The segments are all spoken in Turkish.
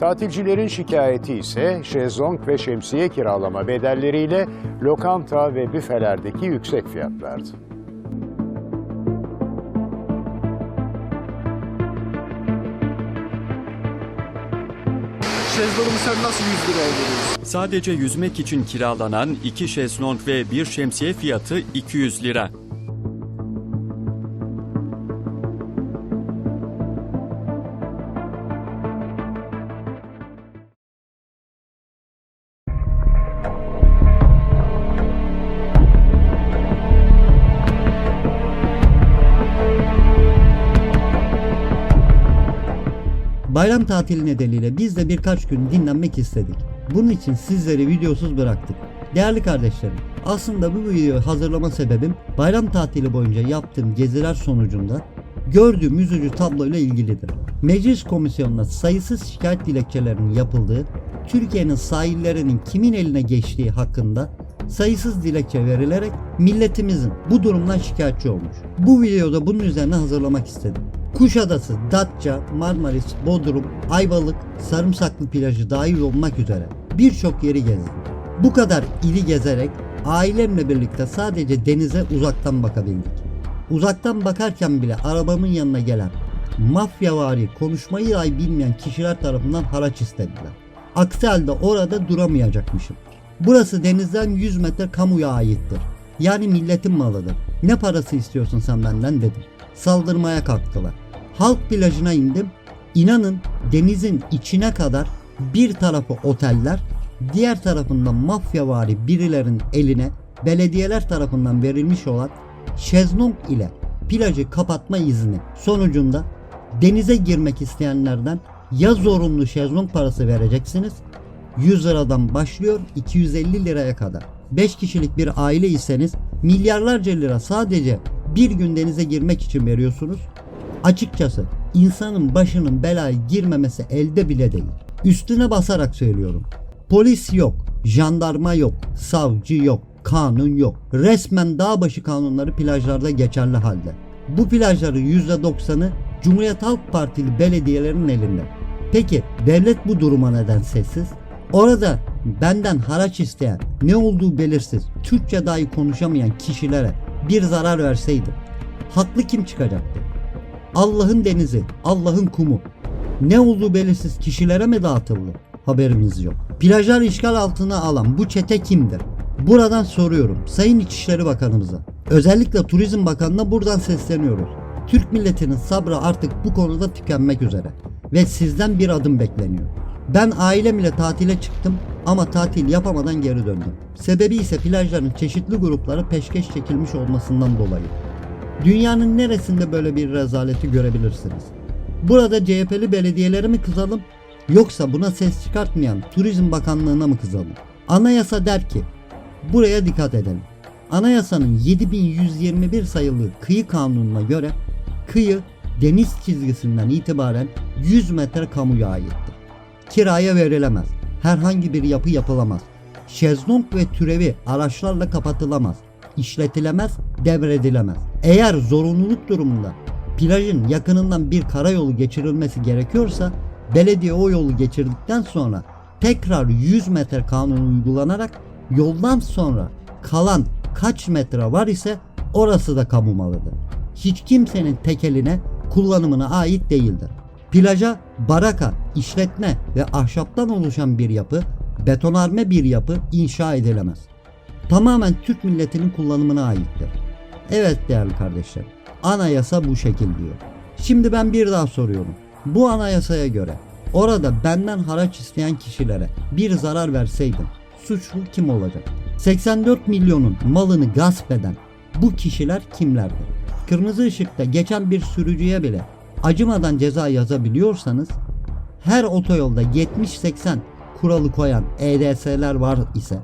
Tatilcilerin şikayeti ise şezlong ve şemsiye kiralama bedelleriyle lokanta ve büfelerdeki yüksek fiyatlardı. Şezlong'u sen nasıl 100 liraya veriyorsun? Sadece yüzmek için kiralanan iki şezlong ve bir şemsiye fiyatı 200 lira. Bayram tatili nedeniyle biz de birkaç gün dinlenmek istedik. Bunun için sizleri videosuz bıraktık. Değerli kardeşlerim, aslında bu videoyu hazırlama sebebim bayram tatili boyunca yaptığım geziler sonucunda gördüğüm üzücü tabloyla ilgilidir. Meclis komisyonuna sayısız şikayet dilekçelerinin yapıldığı, Türkiye'nin sahillerinin kimin eline geçtiği hakkında sayısız dilekçe verilerek milletimizin bu durumdan şikayetçi olmuş. Bu videoda bunun üzerine hazırlamak istedim. Kuşadası, Datça, Marmaris, Bodrum, Ayvalık, Sarımsaklı plajı dahil olmak üzere birçok yeri gezdim. Bu kadar ili gezerek ailemle birlikte sadece denize uzaktan bakabildik. Uzaktan bakarken bile arabamın yanına gelen mafyavari konuşmayı dahi bilmeyen kişiler tarafından haraç istediler. Aksi halde orada duramayacakmışım. Burası denizden 100 metre kamuya aittir. Yani milletin malıdır. Ne parası istiyorsun sen benden dedim. Saldırmaya kalktılar. Halk plajına indim. İnanın denizin içine kadar bir tarafı oteller, diğer tarafında mafyavari birilerin eline belediyeler tarafından verilmiş olan şezlong ile plajı kapatma izni sonucunda denize girmek isteyenlerden ya zorunlu şezlong parası vereceksiniz 100 liradan başlıyor 250 liraya kadar. 5 kişilik bir aile iseniz milyarlarca lira sadece bir gün denize girmek için veriyorsunuz. Açıkçası insanın başının belaya girmemesi elde bile değil. Üstüne basarak söylüyorum. Polis yok, jandarma yok, savcı yok, kanun yok. Resmen dağ başı kanunları plajlarda geçerli halde. Bu plajların %90'ı Cumhuriyet Halk Partili belediyelerin elinde. Peki devlet bu duruma neden sessiz? Orada benden haraç isteyen, ne olduğu belirsiz, Türkçe dahi konuşamayan kişilere bir zarar verseydi haklı kim çıkacaktı? Allah'ın denizi, Allah'ın kumu ne olduğu belirsiz kişilere mi dağıtıldı? Haberimiz yok. Plajlar işgal altına alan bu çete kimdir? Buradan soruyorum Sayın İçişleri Bakanımıza. Özellikle Turizm Bakanı'na buradan sesleniyoruz. Türk milletinin sabrı artık bu konuda tükenmek üzere ve sizden bir adım bekleniyor. Ben ailem ile tatile çıktım ama tatil yapamadan geri döndüm. Sebebi ise plajların çeşitli gruplara peşkeş çekilmiş olmasından dolayı. Dünyanın neresinde böyle bir rezaleti görebilirsiniz? Burada CHP'li belediyelere mi kızalım yoksa buna ses çıkartmayan Turizm Bakanlığı'na mı kızalım? Anayasa der ki buraya dikkat edelim. Anayasanın 7121 sayılı kıyı kanununa göre kıyı deniz çizgisinden itibaren 100 metre kamuya aittir. Kiraya verilemez. Herhangi bir yapı yapılamaz. Şezlong ve türevi araçlarla kapatılamaz. işletilemez, devredilemez. Eğer zorunluluk durumunda plajın yakınından bir karayolu geçirilmesi gerekiyorsa belediye o yolu geçirdikten sonra tekrar 100 metre kanunu uygulanarak yoldan sonra kalan kaç metre var ise orası da kamu malıdır. Hiç kimsenin tekeline kullanımına ait değildir. Plaja baraka, işletme ve ahşaptan oluşan bir yapı, betonarme bir yapı inşa edilemez. Tamamen Türk milletinin kullanımına aittir. Evet değerli kardeşlerim, anayasa bu şekil diyor. Şimdi ben bir daha soruyorum. Bu anayasaya göre orada benden haraç isteyen kişilere bir zarar verseydim suçlu kim olacak? 84 milyonun malını gasp eden bu kişiler kimlerdir? Kırmızı ışıkta geçen bir sürücüye bile acımadan ceza yazabiliyorsanız her otoyolda 70-80 kuralı koyan EDS'ler var ise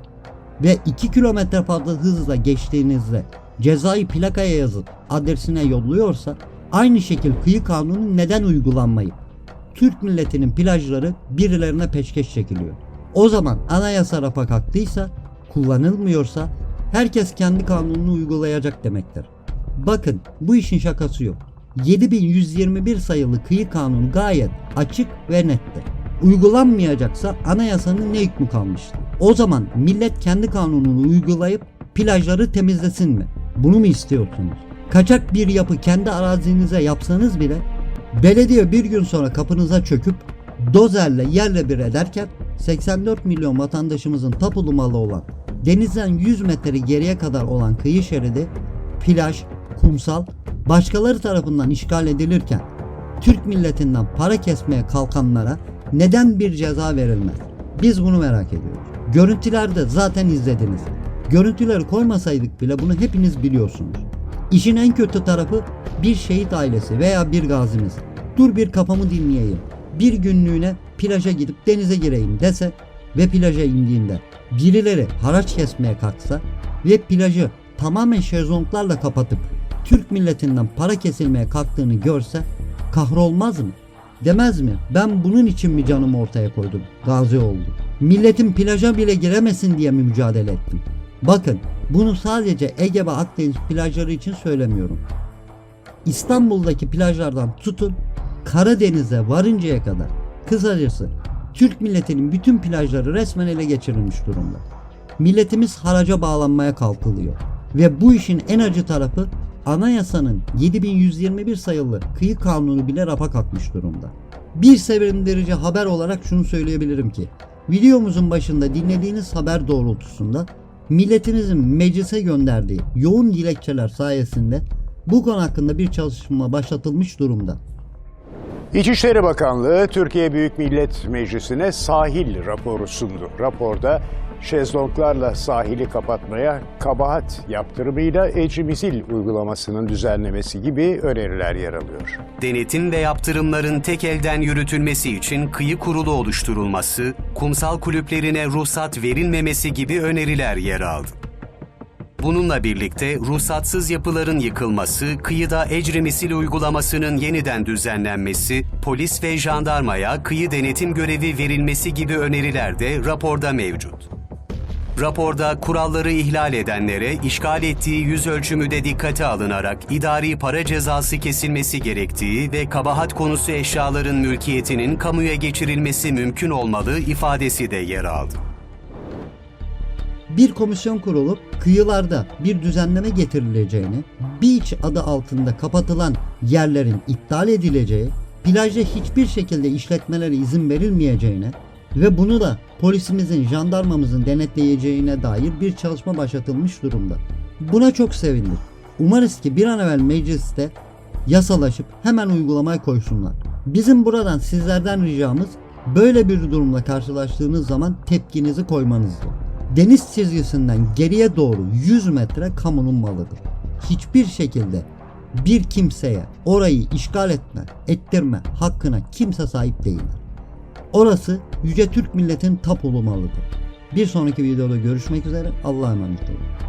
ve 2 kilometre fazla hızla geçtiğinizde cezayı plakaya yazıp adresine yolluyorsa aynı şekil kıyı kanunu neden uygulanmayıp Türk milletinin plajları birilerine peşkeş çekiliyor. O zaman anayasa rafa kalktıysa, kullanılmıyorsa herkes kendi kanununu uygulayacak demektir. Bakın bu işin şakası yok. 7121 sayılı kıyı kanunu gayet açık ve nettir. Uygulanmayacaksa anayasanın ne hükmü kalmıştı? O zaman millet kendi kanununu uygulayıp plajları temizlesin mi? Bunu mu istiyorsunuz? Kaçak bir yapı kendi arazinize yapsanız bile belediye bir gün sonra kapınıza çöküp dozerle yerle bir ederken 84 milyon vatandaşımızın tapulu malı olan denizden 100 metre geriye kadar olan kıyı şeridi, plaj, kumsal başkaları tarafından işgal edilirken Türk milletinden para kesmeye kalkanlara neden bir ceza verilmez? Biz bunu merak ediyoruz. Görüntülerde zaten izlediniz. Görüntüleri koymasaydık bile bunu hepiniz biliyorsunuz. İşin en kötü tarafı bir şehit ailesi veya bir gazimiz. Dur bir kafamı dinleyeyim. Bir günlüğüne plaja gidip denize gireyim dese ve plaja indiğinde birileri haraç kesmeye kalksa ve plajı tamamen şezlonglarla kapatıp Türk milletinden para kesilmeye kalktığını görse kahrolmaz mı? Demez mi? Ben bunun için mi canımı ortaya koydum? Gazi oldu. Milletin plaja bile giremesin diye mi mücadele ettim? Bakın bunu sadece Ege ve Akdeniz plajları için söylemiyorum. İstanbul'daki plajlardan tutun Karadeniz'e varıncaya kadar kısacası Türk milletinin bütün plajları resmen ele geçirilmiş durumda. Milletimiz haraca bağlanmaya kalkılıyor. Ve bu işin en acı tarafı anayasanın 7121 sayılı kıyı kanunu bile rafa kalkmış durumda. Bir sevindirici haber olarak şunu söyleyebilirim ki videomuzun başında dinlediğiniz haber doğrultusunda milletimizin meclise gönderdiği yoğun dilekçeler sayesinde bu konu hakkında bir çalışma başlatılmış durumda. İçişleri Bakanlığı Türkiye Büyük Millet Meclisi'ne sahil raporu sundu. Raporda şezlonglarla sahili kapatmaya kabahat yaptırımıyla ecrimizil uygulamasının düzenlemesi gibi öneriler yer alıyor. Denetim ve yaptırımların tek elden yürütülmesi için kıyı kurulu oluşturulması, kumsal kulüplerine ruhsat verilmemesi gibi öneriler yer aldı. Bununla birlikte ruhsatsız yapıların yıkılması, kıyıda ecri uygulamasının yeniden düzenlenmesi, polis ve jandarmaya kıyı denetim görevi verilmesi gibi öneriler de raporda mevcut. Raporda kuralları ihlal edenlere işgal ettiği yüz ölçümü de dikkate alınarak idari para cezası kesilmesi gerektiği ve kabahat konusu eşyaların mülkiyetinin kamuya geçirilmesi mümkün olmalı ifadesi de yer aldı. bir komisyon kurulup kıyılarda bir düzenleme getirileceğini, beach adı altında kapatılan yerlerin iptal edileceği, plajda hiçbir şekilde işletmelere izin verilmeyeceğine ve bunu da polisimizin, jandarmamızın denetleyeceğine dair bir çalışma başlatılmış durumda. Buna çok sevindik. Umarız ki bir an evvel mecliste yasalaşıp hemen uygulamaya koysunlar. Bizim buradan sizlerden ricamız böyle bir durumla karşılaştığınız zaman tepkinizi koymanızdır. Deniz çizgisinden geriye doğru 100 metre kamunun malıdır. Hiçbir şekilde bir kimseye orayı işgal etme, ettirme hakkına kimse sahip değildir. Orası Yüce Türk milletin tapulu malıdır. Bir sonraki videoda görüşmek üzere. Allah'a emanet olun.